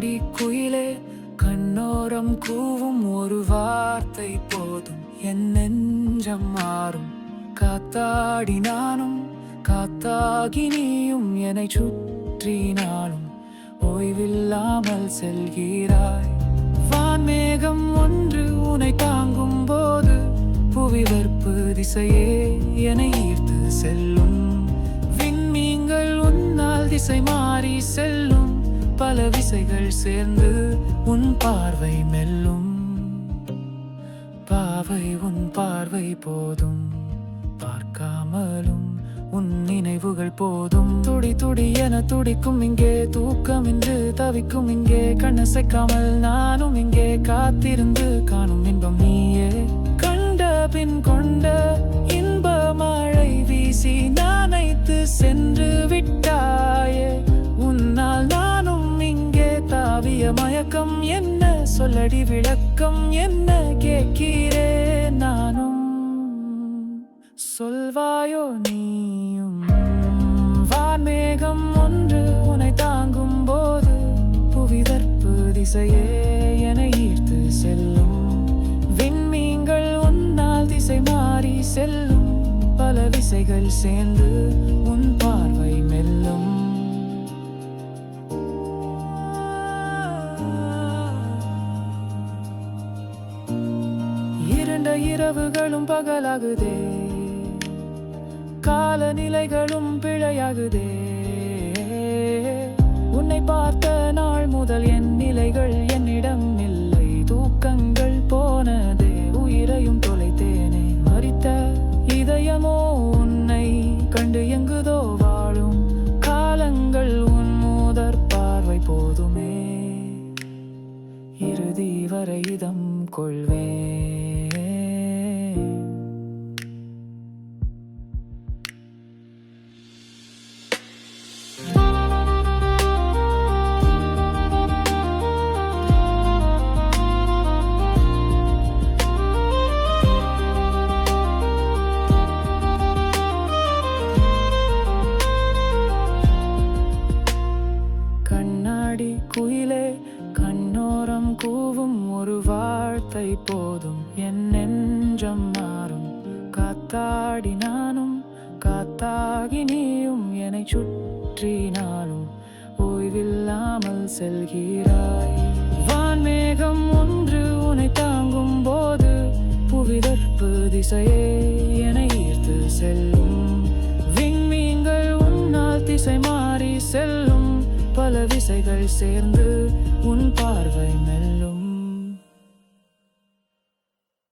பாடி குயிலே கண்ணோரம் கூவும் ஒரு வார்த்தை போதும். என் நெஞ்சம் மாறும். காத்தாடி நானும் காத்தாகி நீயும் என்னை சுற்றினாலும் ஓய்வில்லாமல் செல்கிறாய். வான்மேகம் ஒன்று உனை தாங்கும் போது புவி வெறுப்பு திசையே என ஈர்த்து செல்லும். விண்மீங்கள் உன்னால் திசை மாறி செல்லும். பல விசைகள் சேர்ந்து உன் பார்வை மெல்லும். பாவை உன் பார்வை போதும். பார்க்காமலும் உன் நினைவுகள் போதும். துடி துடி என துடிக்கும் இங்கே தூக்கம் என்று தவிக்கும் இங்கே. கண்ணசைக்காமல் நானும் இங்கே காத்திருந்து காணும் இன்பம் நீயே. கண்ட பின் கொண்ட இன்ப மழை வீசி நானைத்து சென்று விட்டார் விளக்கம் என்ன? சொல்லடி விளக்கம் என்ன? கேட்கிறேன் நானும். சொல்வாயோ நீயும்? வான்மேகம் ஒன்று உனை தாங்கும் போது புவிதற்பு திசையே என ஈர்த்து செல்லும். விண்மீன்கள் உன்னால் திசை மாறி செல்லும். பல விசைகள் சேர்ந்து உன் பார்வை மெல்லும். இரவுகளும் பகலாகுதே. காலநிலைகளும் பிழையாகுதே. உன்னை பார்த்த நாள் முதல் என் நிலைகள் என்னிடம் இல்லை. தூக்கங்கள் போனதே உயிரையும் தொலைத்தேனே. மறித்த இதயமோ உன்னை கண்டு எங்குதோ வாழும். காலங்கள் உன் மூதற் பார்வை போதுமே. இறுதி வரை இதம் கொள்வேன். வார்த்தை போதும். என் நெஞ்சம் மாறும். காத்தாடி நானும் காத்தாகி நீயும் என்னை சுற்றினாலும் ஓய்வில்லாமல் செல்கிறாய். வான்மேகம் ஒன்று உன்னை தாங்கும் போது புவிதற்பு திசையே என ஈர்த்து செல்லும். விண்மீன்கள் உன்னால் திசை மாறி செல்லும். பல விசைகள் சேர்ந்து உன் பார்வை மெல்லும்.